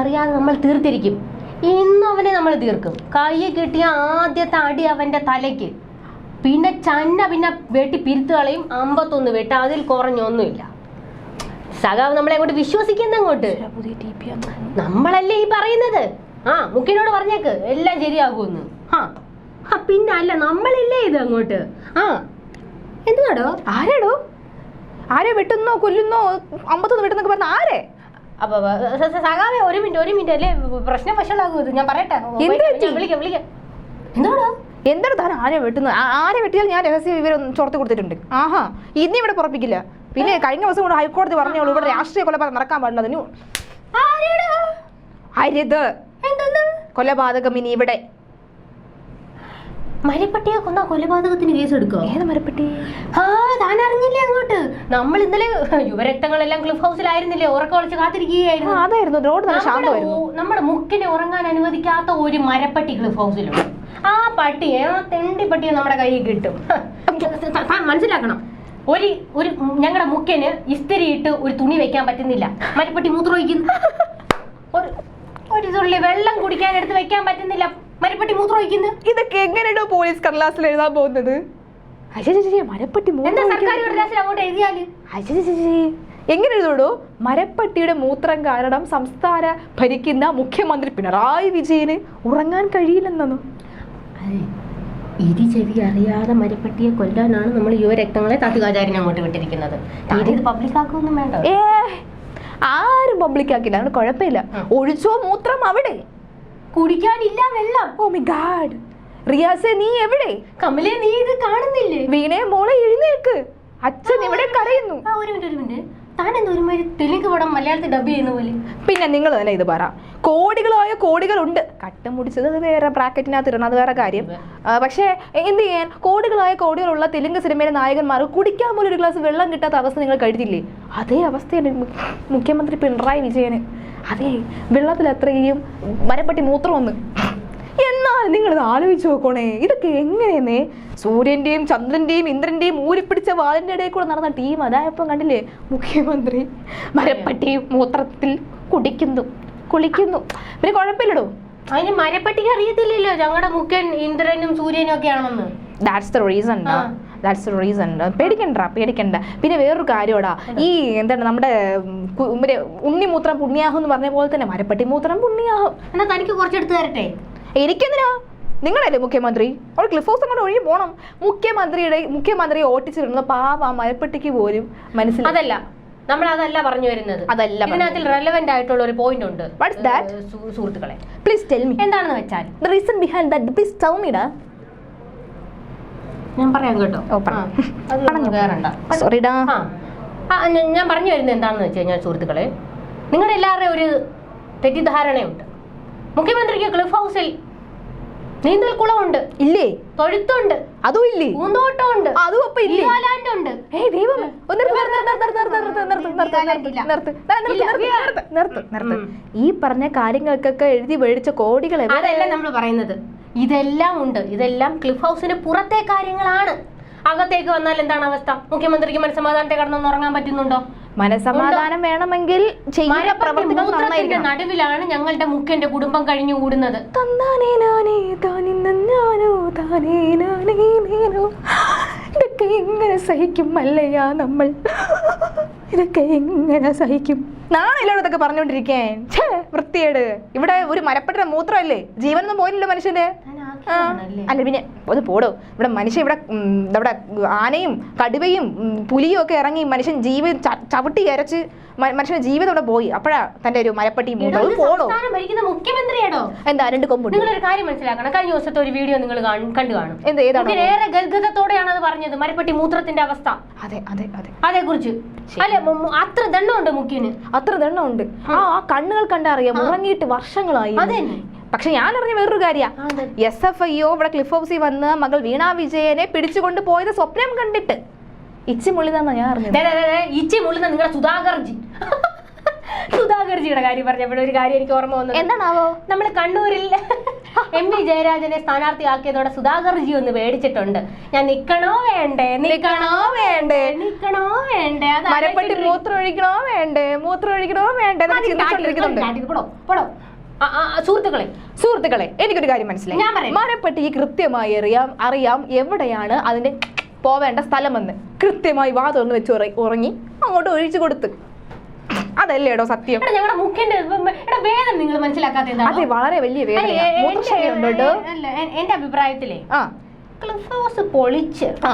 അറിയാതെ നമ്മൾ തീർത്തിരിക്കും. ഇന്ന് അവനെ നമ്മൾ തീർക്കും. കൈ കിട്ടിയ ആദ്യത്തെ അടി അവന്റെ തലയ്ക്ക്. പിന്നെ ചന്ന പിന്നെ വെട്ടി പിരുത്ത് കളയും. അമ്പത്തൊന്ന് വെട്ട. അതിൽ കുറഞ്ഞൊന്നുമില്ല. സഖാവ് നമ്മളെ അങ്ങോട്ട് വിശ്വസിക്കുന്ന അങ്ങോട്ട്. നമ്മളല്ലേ ഈ പറയുന്നത്? ആ മുക്കിനോട് പറഞ്ഞേക്ക്. എല്ലാം ശരിയാകുമെന്ന്. ആ ആ പിന്നെ അല്ല നമ്മളല്ലേ ഇത് അങ്ങോട്ട്? ആ. എന്തുവാടോ? ആരാടോ? ആരെ വെട്ടുന്നോ കൊല്ലുന്നോ അമ്പത്തൊന്ന് വെട്ടുന്നൊക്കെ പറഞ്ഞ ആരെ? അപ്പൊ വ- സ- സ- സഖാവേ ഒരു മിനിറ്റ് ഒരു മിനിറ്റ് അല്ലേ? പ്രശ്നം വഷളാകും ഇത്. ഞാൻ പറയട്ടെ? ഞാൻ വിളിക്കാം വിളിക്കാം എന്താണ്? എന്താണ് താൻ ആരെ വെട്ടുന്നത്? ആരെ വെട്ടിയാൽ ഞാൻ രഹസ്യ വിവരം ചോർത്തി കൊടുത്തിട്ടുണ്ട്. ആഹാ ഇനി ഇവിടെ പുറപ്പിക്കില്ല. പിന്നെ കഴിഞ്ഞ ദിവസം കൂടെ ഹൈക്കോടതി പറഞ്ഞോളൂ ഇവിടെ രാഷ്ട്രീയ കൊലപാതകം നടക്കാൻ പാടില്ല അതിനു? അരുത്. കൊലപാതകം ഇനി ഇവിടെ. മരപ്പട്ടിയെ കൊന്ന കൊലപാതകത്തിന് കേസ് എടുക്കോ ഏത് മരപ്പട്ടി? ആ താൻ അറിഞ്ഞില്ലേ അങ്ങോട്ട്? നമ്മൾ ഇന്നലെ യുവരക്തങ്ങളെല്ലാം ക്ലിഫ് ഹൗസിലായിരുന്നില്ലേ? ഉറക്കം ഒളിച്ച് കാത്തിരിക്കുകയായിരുന്നു. അതായിരുന്നു. റോഡ് നല്ല നമ്മുടെ ശാന്തമായിരുന്നു. നമ്മുടെ മുക്കിനെ ഉറങ്ങാൻ അനുവദിക്കാത്ത ഒരു മരപ്പട്ടി ക്ലിഫ് ഹൗസിലുണ്ട്. ആ പട്ടിയെ ആ തെണ്ടി പട്ടിയെ നമ്മുടെ കയ്യിൽ കിട്ടും. താൻ മനസ്സിലാക്കണം. ഒരു ഒരു ഞങ്ങളുടെ മുക്കിന് ഇസ്തിരി ഇട്ട് ഒരു തുണി വെക്കാൻ പറ്റുന്നില്ല. മരപ്പട്ടി മൂത്രം ഒഴിക്കുന്നു ഒരു ഒരു തുള്ളി വെള്ളം കുടിക്കാൻ എടുത്ത് വെക്കാൻ പറ്റുന്നില്ല. മരപ്പട്ടി മൂത്രം ഒഴിക്കുന്നു ഇതൊക്കെ എങ്ങനെയാണോ പോലീസ് കടലാസിൽ എഴുതാൻ പോകുന്നത്? മരപ്പട്ടി എന്താ സർക്കാർ കടലാസിൽ അങ്ങോട്ട് എഴുതിയാൽ? എങ്ങനെ എഴുതോടോ? മരപ്പട്ടിയുടെ മൂത്രം കാരണം സംസ്ഥാന ഭരിക്കുന്ന മുഖ്യമന്ത്രി പിണറായി വിജയന് ഉറങ്ങാൻ കഴിയില്ലെന്നു ഇരി ചെവി അറിയാതെ മരപ്പട്ടിയെ കൊല്ലാനാണ് നമ്മൾ യുവ രക്തങ്ങളെ തത്തുകാചാര്യനെ അങ്ങോട്ട് വിട്ടിരിക്കുന്നത്. ഇത് പബ്ലിക് ആക്കൊന്നും വേണ്ട ആരും പബ്ലിക്കാക്കില്ല അതുകൊണ്ട് കുഴപ്പമില്ല. ഒഴിച്ചോ മൂത്രം അവിടെ? കുടിക്കാനില്ല വെള്ളം. ഓ മൈ ഗാഡ് റിയാസെ നീ എവിടെ? കമലേ നീ ഇത് കാണുന്നില്ലേ? വീണേ മോളെ എഴുന്നേൽക്ക്. അച്ഛൻ ഇവിടെ കരയുന്നു. ആ ഒരു മിനിറ്റ് ഒരു മിനിറ്റ്. താൻ എന്താ ഒരുമാതിരി തെലുങ്ക് പടം മലയാളത്തിൽ ഡബ് ചെയ്യുന്ന പോലെ? പിന്നെ നിങ്ങൾ തന്നെ ഇത് പറ. കോടികളായ കോടികളുണ്ട്. കട്ടം മുടിച്ചത് അത് വേറെ ബ്രാക്കറ്റിനകത്ത് ഇടണം അത് വേറെ കാര്യം. ആ, പക്ഷേ എന്ത് ചെയ്യാൻ? കോടികളായ കോടികളുള്ള തെലുങ്ക് സിനിമയിലെ നായകന്മാർ കുടിക്കാൻ പോലും ഒരു ഗ്ലാസ് വെള്ളം കിട്ടാത്ത അവസ്ഥ നിങ്ങൾ കഴിഞ്ഞില്ലേ അതേ അവസ്ഥയാണ് മു- മുഖ്യമന്ത്രി പിണറായി വിജയന്. അതേ വെള്ളത്തിൽ അത്രയും മരപ്പട്ടി മൂത്രം ഒന്ന് എന്നാൽ നിങ്ങൾ ഇത് ആലോചിച്ച് നോക്കണേ ഇതൊക്കെ എങ്ങനെയെന്നേ? സൂര്യന്റെയും ചന്ദ്രന്റെയും ഇന്ദ്രന്റെയും ഊരിപ്പിടിച്ച വാലിന്റെ ഇടയിൽ കൂടെ നടന്ന ടീം അതായപ്പം കണ്ടില്ലേ മുഖ്യമന്ത്രി മരപ്പട്ടി മൂത്രത്തിൽ കുടിക്കുന്നു കുളിക്കുന്നു. പിന്നെ കുഴപ്പമില്ലടോ? അതിന് മരപ്പട്ടിക്ക് അറിയത്തില്ലല്ലോ ഞങ്ങളുടെ മുഖ്യൻ ഇന്ദ്രനും സൂര്യനും ഒക്കെ ആണെന്ന്. That's the reason. That's reason പേടിക്കണ്ട പേടിക്കണ്ട. പിന്നെ വേറൊരു കാര്യോടാ ഈ എന്താണ് നമ്മുടെ ഉണ്ണിമൂത്രം പുണ്യാഹം എന്ന് പറഞ്ഞ പോലെ തന്നെ മരപ്പട്ടി മൂത്രം പുണ്യാഹം. എന്നാ തനിക്ക് കുറച്ചെടുത്ത് തരട്ടെ? എനിക്കെന്തിനാ? നിങ്ങളല്ലേ മുഖ്യമന്ത്രി? അവിടെ ക്ലിഫ് ഹൗസ് അങ്ങോട്ട് ഒഴിഞ്ഞു പോണം. മുഖ്യമന്ത്രിയുടെ മുഖ്യമന്ത്രിയെ ഓട്ടിച്ചിരുന്ന പാവ മരപ്പട്ടിക്ക് പോലും മനസ്സിലായി. അതല്ല നമ്മൾ അതല്ല പറഞ്ഞു വരുന്നത്. അതല്ല ഇതിനകത്തിൽ റെലവെന്റ് ആയിട്ടുള്ള ഒരു പോയിന്റ് ഉണ്ട്. സുഹൃത്തുക്കളെ. പ്ലീസ് ടെൽ മി എന്താണെന്ന് വെച്ചാൽ the reason behind that please tell me ഡാ. ഞാൻ പറയാം കേട്ടോ പറഞ്ഞു സോറിഡാ ഞാൻ പറഞ്ഞു വരുന്നത് എന്താണെന്ന് വെച്ച് കഴിഞ്ഞാൽ സുഹൃത്തുക്കളെ നിങ്ങളുടെ എല്ലാവരുടെയും ഒരു തെറ്റിദ്ധാരണയുണ്ട് മുഖ്യമന്ത്രിക്ക് ക്ലിഫ് ഹൗസിൽ നീന്തൽ കുളമുണ്ട് ഇല്ലേ തൊഴുത്തുണ്ട് അതും ഇല്ലേ പൂന്തോട്ടമുണ്ട് അതും അപ്പൊ ഇല്ലേ ഉണ്ട് ഏയ് ദൈവമേ ഒന്ന് ഈ പറഞ്ഞ കാര്യങ്ങൾക്കൊക്കെ എഴുതി മേടിച്ച കോടികൾ അതല്ല നമ്മൾ പറയുന്നത് ഇതെല്ലാം ഉണ്ട്. ഇതെല്ലാം ക്ലിഫ് ഹൗസിന് പുറത്തെ കാര്യങ്ങളാണ്. അകത്തേക്ക് വന്നാൽ എന്താണ് അവസ്ഥ? മുഖ്യമന്ത്രിക്ക് മനസ്സമാധാനത്തെ കടന്നൊന്നും ഉറങ്ങാൻ പറ്റുന്നുണ്ടോ? മനസമാധാനം വേണമെങ്കിൽ നടുവിലാണ് ഞങ്ങളുടെ മുഖ്യന്റെ കുടുംബം കഴിഞ്ഞു കൂടുന്നത്. തന്നാനേ നാനേ താനേ നാനേ നേനോ. ഇതൊക്കെ എങ്ങനെ സഹിക്കും അല്ലയാ നമ്മൾ? ഇതൊക്കെ എങ്ങനെ സഹിക്കും? നാണല്ലോ ഇതൊക്കെ പറഞ്ഞുകൊണ്ടിരിക്കാൻ? വൃത്തിയേട് ഇവിടെ ഒരു മരപ്പെട്ട മൂത്രമല്ലേ? ജീവനൊന്നും പോയില്ലല്ലോ മനുഷ്യന്റെ. അല്ല പിന്നെ അത് പോടോ. ഇവിടെ മനുഷ്യൻ ഇവിടെ നമ്മുടെ ഇവിടെ ആനയും കടുവയും പുലിയും ഒക്കെ ഇറങ്ങി മനുഷ്യൻ ജീവൻ ചവിട്ടി അരച്ച് മനുഷ്യന്റെ ജീവിതം ഇവിടെ പോയി. അപ്പോഴാ തന്റെ ഒരു മരപ്പട്ടി പോടോ. മുഖ്യമന്ത്രിയാണോ എന്താ രണ്ട് കൊമ്പുണ്ട്. നിങ്ങൾ ഒരു കാര്യം മനസ്സിലാക്കണം. കഴിഞ്ഞ ദിവസത്തെ ഒരു വീഡിയോ നിങ്ങൾ കണ്ടു കാണും. എന്ത് ഏതാണ്? മുഖ്യൻ ഏറെ ഗദ്ഗതത്തോടെയാണ് അത് പറഞ്ഞത് മരപ്പട്ടി മൂത്രത്തിന്റെ അവസ്ഥ. അതെ അതെ അതെ. അതേ കുറിച്ച് അല്ലെ അത്ര ദണ്ണമുണ്ട് മുഖ്യന്. അത്ര ദണ്ണമുണ്ട് ആ കണ്ണുകൾ കണ്ടറിയാം. ഉറങ്ങിയിട്ട് വർഷങ്ങളായി അതന്നെ. പക്ഷെ ഞാൻ അറിഞ്ഞ വേറൊരു കാര്യമാണ്. എസ് എഫ് ഐ ഒ ഇവിടെ ക്ലിഫ് ഹൗസിൽ വന്ന് മകൾ വീണ വിജയനെ പിടിച്ചുകൊണ്ട് പോയത് സ്വപ്നം കണ്ടിട്ട്. ഇച്ചി മുള്ളിന്നാ ഞാൻ അറിഞ്ഞത്? ഇച്ചി മുള്ളുന്ന നിങ്ങളുടെ സുധാകർജി സുധാകർജിയുടെ കാര്യം പറഞ്ഞപ്പോൾ ഒരു കാര്യം എനിക്ക് ഓർമ്മ വന്നു എന്താണാവോ? നമ്മൾ കണ്ണൂരിൽ എം വി ജയരാജനെ സ്ഥാനാർത്ഥിയാക്കിയതോടെ സുധാകർജി ഒന്ന് പേടിച്ചിട്ടുണ്ട്. ഞാൻ നിക്കണോ വേണ്ടേ? നിക്കണോ വേണ്ടേ? നിക്കണോ വേണ്ടേ? മരപ്പെട്ടി മൂത്രം ഒഴിക്കണോ വേണ്ടേ? മൂത്രം ഒഴിക്കണോ വേണ്ടേ മതി, പോടോ, സുഹൃത്തുക്കളെ സുഹൃത്തുക്കളെ എനിക്കൊരു കാര്യം മനസ്സിലായി. ഞാൻ കൃത്യമായി അറിയാം അറിയാം എവിടെയാണ് അതിന്റെ പോവേണ്ട സ്ഥലമെന്ന്. കൃത്യമായി വാ തുറന്ന് വെച്ച് ഉറങ്ങി അങ്ങോട്ട് ഒഴിച്ചു കൊടുത്ത്. അതല്ലേടോ സത്യം? എടാ ഞങ്ങളുടെ മുഖ്യന്റെ എടാ വേദന നിങ്ങൾ മനസ്സിലാക്കാത്ത അതെ വളരെ വലിയ വേദന എന്റെ അഭിപ്രായത്തിലേ. ക്ലിഫ് ഹൗസ് പൊളിച്ച് ആ.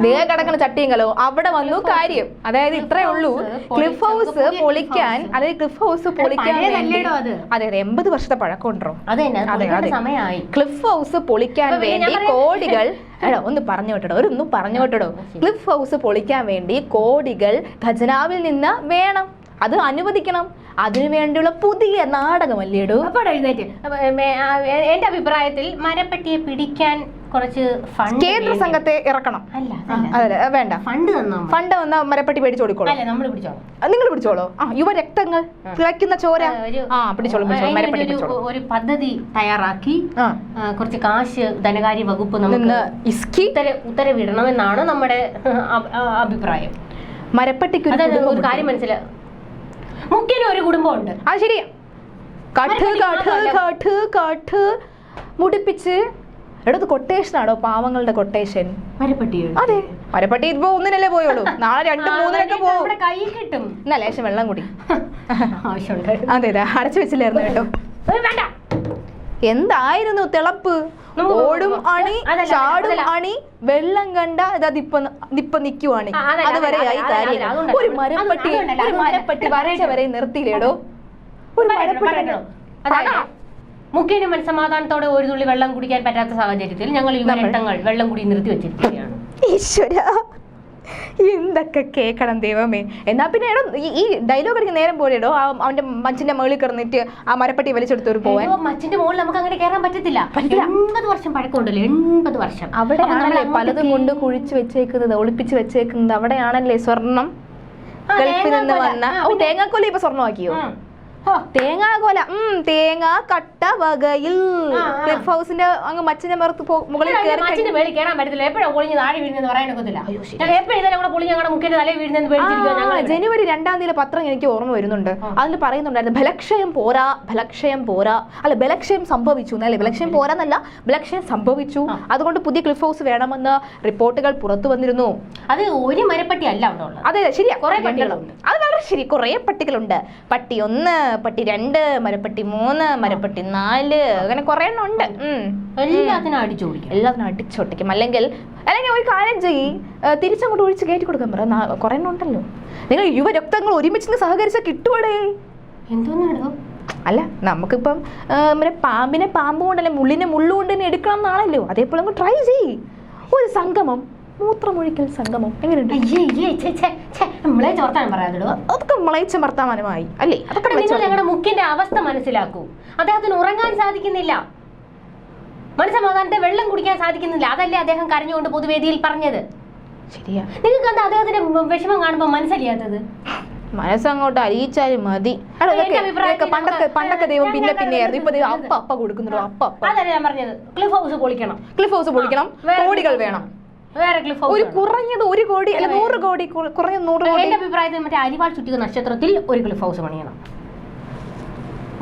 ദേ കിടക്കുന്ന ചട്ടിയും കലോ അവിടെ വന്നു കാര്യം. അതായത് ഇത്രേ ഉള്ളൂ. ക്ലിഫ് ഹൗസ് പൊളിക്കാൻ അതായത് ക്ലിഫ് ഹൗസ് പൊളിക്കാൻ വേണ്ടി അത്? അതെ എൺപത് വർഷത്തെ പഴക്കമുണ്ടോ അതെ, അതെ. ക്ലിഫ് ഹൗസ് പൊളിക്കാൻ വേണ്ടി കോടികൾ എടാ ഒന്ന് പറഞ്ഞു വിട്ടടോ ഒരു പറഞ്ഞു വിട്ടടോ. ക്ലിഫ് ഹൗസ് പൊളിക്കാൻ വേണ്ടി കോടികൾ ഖജനാവിൽ നിന്ന് വേണം. അത് അനുവദിക്കണം. അതിനു വേണ്ടിയുള്ള പുതിയ നാടകം അല്ലേടോ എഴുന്നേറ്റ്. എന്റെ അഭിപ്രായത്തിൽ മരപ്പെട്ടിയെ പിടിക്കാൻ കുറച്ച് ഫണ്ട് കേന്ദ്ര സംഘത്തെ ഇറക്കണം. അല്ല അത് വേണ്ട. ഫണ്ട് തന്നോ ഫണ്ട് വന്ന മരപ്പെട്ടി പേടിച്ചു കൊടുക്കോളൂ അല്ല നമ്മൾ പിടിച്ചോളാം. നിങ്ങൾ പിടിച്ചോളൂ? ആ യുവരക്തങ്ങൾ തിളയ്ക്കുന്ന ചോര. ആ, ഒരു- ആ പിടിച്ചോളൂ പിടിച്ചോളൂ അതിന് മരപ്പെട്ടി ഒരു- പിടിച്ചോളൂ. ഒരു പദ്ധതി തയ്യാറാക്കി. കുറച്ച് കാശ് ധനകാര്യ വകുപ്പ് നമുക്ക് ഇസ്കി ഉത്തരവിടണമെന്നാണ് നമ്മുടെ അഭിപ്രായം. മരപ്പെട്ടിക്ക് ഒരു. കാര്യം മനസ്സിലാ. മുഖ്യന് ഒരു കുടുംബമുണ്ട്. ആ ശരിയാ. കാട്ട് കാട്ട്. കാട്ട് കാട്ട്. മുടിപ്പിച്ച് എടത് കൊട്ടേഷൻ ആണോ? പാവങ്ങളുടെ കൊട്ടേഷൻ അതെ. മരപ്പട്ടി ഇപ്പൊ ഒന്നിനല്ലേ പോയുള്ളൂ. നാളെ രണ്ട് മൂന്നിനൊക്കെ പോകും എന്നാ ലേശം വെള്ളം കൂടി. അതെ അതെ. അടച്ചു വെച്ചില്ലായിരുന്നു കേട്ടോ. എന്തായിരുന്നു തിളപ്പ്? ഓടും അണി ചാടും അണി വെള്ളം കണ്ട ഇതാ ദിപ്പ ദിപ്പ നിക്കുവാണി അതുവരെ ആയി കാര്യം. ഒരു മരപ്പട്ടി ഒരു മരപ്പട്ടി വരച്ച വരെ നിർത്തിയില്ലേടോ? ഒരു മരപ്പട്ടി പറയണം. സമാധാനത്തോടെ ഒരു തുള്ളി വെള്ളം കുടിക്കാൻ പറ്റാത്ത സാഹചര്യത്തിൽ ഞങ്ങൾ നമ്മൾ- വെള്ളം കുടി നിർത്തി വെച്ചിരിക്കുകയാണ്. ഈശ്വര എന്തൊക്കെ കേക്കണം ദൈവമേ. എന്നാ പിന്നെ എടോ ഈ- ഡയലോഗ് അടിക്കുന്ന നേരം പോലെടോ ആ അവന്റെ മച്ചിന്റെ മുകളിൽ കിടന്നിട്ട് ആ മരപ്പെട്ടി വലിച്ചെടുത്തൊരു പോവാൻ. മച്ചിന്റെ മുകളിൽ നമുക്ക് അങ്ങനെ കയറാൻ പറ്റത്തില്ല. എൺപത് വർഷം പഴക്കമുണ്ടല്ലോ എൺപത് വർഷം. അവിടെ അവിടെയാണല്ലേ പലതും കൊണ്ട് കുഴിച്ച് വെച്ചേക്കുന്നത് ഒളിപ്പിച്ച് വെച്ചേക്കുന്നത് അവിടെയാണല്ലേ സ്വർണം? ഗൾഫിൽ നിന്ന് വന്ന ഓ തേങ്ങാക്കൊല ഇപ്പൊ സ്വർണമാക്കിയോ? ഉം. ഹോ, തേങ്ങാകൊല ഉം തേങ്ങ കട്ട വകയിൽ. ക്ലിഫ് ഹൗസിന്റെ അങ്ങ് മച്ചിന്റെ മറത്ത് മുകളിൽ ഇവിടെ കയറി മച്ചിന്റെ മേളിൽ കയറാൻ പറ്റത്തില്ല. എപ്പോഴാണ് പൊളിഞ്ഞ് താഴെ വീഴുന്നെന്ന് പറയാനൊക്കത്തില്ല ഞാൻ എപ്പോഴും ഇതെല്ലാം കൂടെ പൊളിഞ്ഞ് ഞങ്ങളുടെ മുഖ്യന്റെ തലയിൽ വീഴുന്നെന്ന്. ജനുവരി രണ്ടാം തീയതി പത്രം എനിക്ക് ഓർമ്മ വരുന്നുണ്ട്. അതിൽ പറയുന്നുണ്ടായിരുന്നു ബലക്ഷയം പോരാ ബലക്ഷയം പോരാ. അല്ല ബലക്ഷയം സംഭവിച്ചു എന്നല്ലേ? ബലക്ഷയം പോരാന്നല്ല ബലക്ഷയം സംഭവിച്ചു. അതുകൊണ്ട് പുതിയ ക്ലിഫ് ഹൗസ് വേണമെന്ന് റിപ്പോർട്ടുകൾ പുറത്തു വന്നിരുന്നു. അത് ഒരു മരപ്പട്ടി അല്ല അവിടെ അതെ ശരിയാ. കുറെ. പട്ടികളുണ്ട്. അത് വളരെ ശരി. കുറെ പട്ടികളുണ്ട്. പട്ടി ഒന്ന് പട്ടി രണ്ട് മരപ്പട്ടി മൂന്ന് മരപ്പട്ടി നാല് അങ്ങനെ കുറെ എണ്ണം ഉണ്ട്. എല്ലാത്തിനും അടിച്ചോടിക്കും എല്ലാത്തിനും അടിച്ചോട്ടിക്കും അല്ലെങ്കിൽ അല്ലെങ്കിൽ ഒരു കാര്യം ചെയ്യ്. തിരിച്ചങ്ങോട്ട് ഒഴിച്ച് കയറ്റി കൊടുക്കാൻ പറ. കുറെ എണ്ണം ഉണ്ടല്ലോ. നിങ്ങൾ യുവരക്തങ്ങൾ ഒരുമിച്ച് സഹകരിച്ചാൽ കിട്ടുവടേ. എന്തോന്നാണോ അല്ല നമുക്കിപ്പം നമ്മുടെ പാമ്പിനെ പാമ്പ് കൊണ്ടല്ലേ മുള്ളിനെ മുള്ളുകൊണ്ട് തന്നെ എടുക്കണം എന്നാണല്ലോ. അതേപോലെ ട്രൈ ചെയ്യ്. ഒരു സംഗമം. മൂത്രമൊഴിക്കൽ സംഗമം എങ്ങനെയുണ്ട്? നമ്മളെ ചോർത്താൻ പറയാതിടോ അതൊക്കെ മുളയിച്ച വർത്തമാനമായി അല്ലേ? അതൊക്കെ നിങ്ങൾ മുളയിച്ച ഞങ്ങളുടെ മുഖ്യന്റെ അവസ്ഥ മനസ്സിലാക്കൂ. അദ്ദേഹത്തിന് ഉറങ്ങാൻ സാധിക്കുന്നില്ല. മനസ്സമാധാനത്തെ വെള്ളം കുടിക്കാൻ സാധിക്കുന്നില്ല. അതല്ലേ അദ്ദേഹം കരഞ്ഞുകൊണ്ട് പൊതുവേദിയിൽ പറഞ്ഞത്? ശരിയാ. നിങ്ങൾക്ക് എന്താ അദ്ദേഹത്തിന്റെ വിഷമം കാണുമ്പോൾ മനസ്സറിയാത്തത് മനസ്സങ്ങോട്ട് അറിയിച്ചാലും മതി. പണ്ടൊക്കെ പണ്ടൊക്കെ ദൈവം പിന്നെ പിന്നെയായിരുന്നു. പിന്നെ ഇപ്പൊ ദൈവം അപ്പ അപ്പ കൊടുക്കുന്നുള്ളൂ അപ്പ അപ്പ. അതല്ലേ ഞാൻ പറഞ്ഞത്? ക്ലിഫ് ഹൗസ് പൊളിക്കണം. ക്ലിഫ് ഹൗസ് പൊളിക്കണം. കോടികൾ വേണം. ഒരു കുറഞ്ഞത് ഒരു കോടി അല്ല നൂറ് കോടി കു- കുറഞ്ഞത് നൂറ് കോടി. എന്റെ അഭിപ്രായത്തിൽ മറ്റേ അരിവാൾ ചുറ്റിക നക്ഷത്രത്തിൽ ഒരു ക്ലിഫ് ഹൗസ് പണിയണം.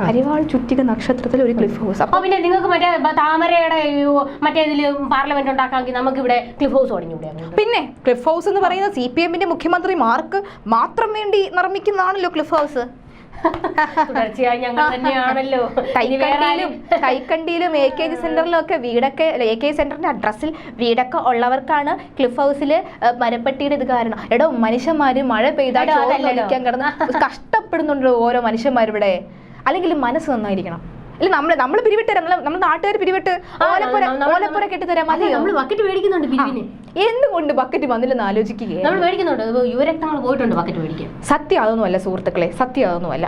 അരിവാൾ ചുറ്റിക നക്ഷത്രത്തിൽ ഒരു ക്ലിഫ് ഹൗസ് അപ്പൊ പിന്നെ നിങ്ങൾക്ക് മറ്റേ താമരയുടെ മറ്റേ പാർലമെന്റ് ഉണ്ടാക്കാമെങ്കിൽ നമുക്ക് ഇവിടെ ക്ലിഫ് ഹൗസ് പണിഞ്ഞൂടെ പിന്നെ ക്ലിഫ് ഹൗസ് എന്ന് പറയുന്ന സി പി എമ്മിന്റെ മുഖ്യമന്ത്രിമാർക്ക് മാത്രം വേണ്ടി നിർമ്മിക്കുന്നതാണല്ലോ ക്ലിഫ് ഹൗസ് തുടർച്ചയായി ഞങ്ങൾ തന്നെയാണല്ലോ. കൈക്കണ്ടിയിലും കൈക്കണ്ടിയിലും എ കെ ജി സെന്ററിലും ഒക്കെ വീടൊക്കെ എ കെ ജി സെന്ററിന്റെ അഡ്രസ്സിൽ വീടൊക്കെ ഉള്ളവർക്കാണ് ക്ലിഫ് ഹൗസിൽ മരപ്പെട്ടിയുടെ ഇത് കാരണം. എടോ മനുഷ്യന്മാര് മഴ പെയ്താൽ കഷ്ടപ്പെടുന്നുണ്ട് ചോറ് അതല്ലടോ. കഴിക്കാൻ കിടന്ന് കഷ്ടപ്പെടുന്നുണ്ടോ ഓരോ മനുഷ്യന്മാരിവിടെ. അല്ലെങ്കിൽ മനസ്സ് നന്നായിരിക്കണം. അല്ല നമ്മൾ നമ്മൾ പിരിവിട്ട് തരാം. നമ്മൾ നാട്ടുകാർ പിരിവിട്ട് ഓലപ്പുര ഓലപ്പുര കെട്ടിത്തരാം അതെ, മതിയോ? ബക്കറ്റ് മേടിക്കുന്നുണ്ട് പിരിവിന് എന്തുകൊണ്ട് ബക്കറ്റ് വന്നില്ലെന്ന് ആലോചിക്കുകയാണ് നമ്മൾ മേടിക്കുന്നുണ്ട്. അല്ല യുവരക്തങ്ങൾ പോയിട്ടുണ്ട് ബക്കറ്റ് മേടിക്കാൻ. സത്യം അതൊന്നുമല്ല സുഹൃത്തുക്കളെ സത്യം അതൊന്നുമല്ല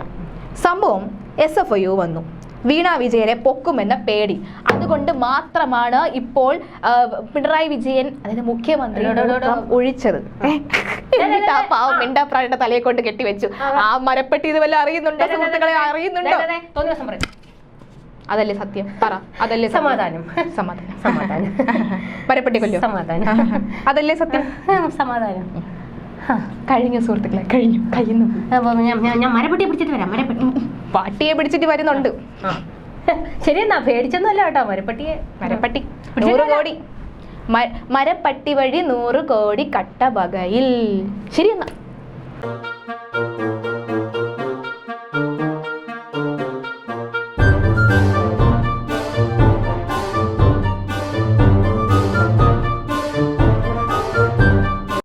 സംഭവം എസ് എഫ് ഐ വന്നു. വീണ വിജയനെ പൊക്കുമെന്ന പേടി. അതുകൊണ്ട് മാത്രമാണ് ഇപ്പോൾ പിണറായി വിജയൻ അതായത് മുഖ്യമന്ത്രി ഒഴിച്ചത്? എന്നിട്ട് ആ പാവം മിണ്ടാപ്രായുടെ തലയെ കൊണ്ട് കെട്ടിവെച്ചു. ആ. മരപ്പെട്ടി ഇത് വല്ല അറിയുന്നുണ്ടോ സുഹൃത്തുക്കളെ? അറിയുന്നുണ്ടോ? അതല്ലേ സത്യം? പറ. അതല്ലേ സമാധാനം. സമാധാനം. സമാധാനം. മരപ്പെട്ടി കൊല്ലോ സമാധാനം. അതല്ലേ സത്യം? സമാധാനം. കഴിഞ്ഞു സുഹൃത്തുക്കളെ കഴിഞ്ഞു. കഴിയുന്നു പട്ടിയെ ഞാൻ പിടിച്ചിട്ട് വരാം മരപ്പെട്ടി. പാട്ടിയെ പിടിച്ചിട്ട് വരുന്നുണ്ട്. ശരിയെന്നാ ശരി എന്നാ പേടിച്ചൊന്നുമല്ല കേട്ടോ മരപ്പട്ടിയെ. മരപ്പട്ടി. നൂറ് കോടി. മരപ്പട്ടി വഴി നൂറ് കോടി കട്ട ശരി എന്നാ.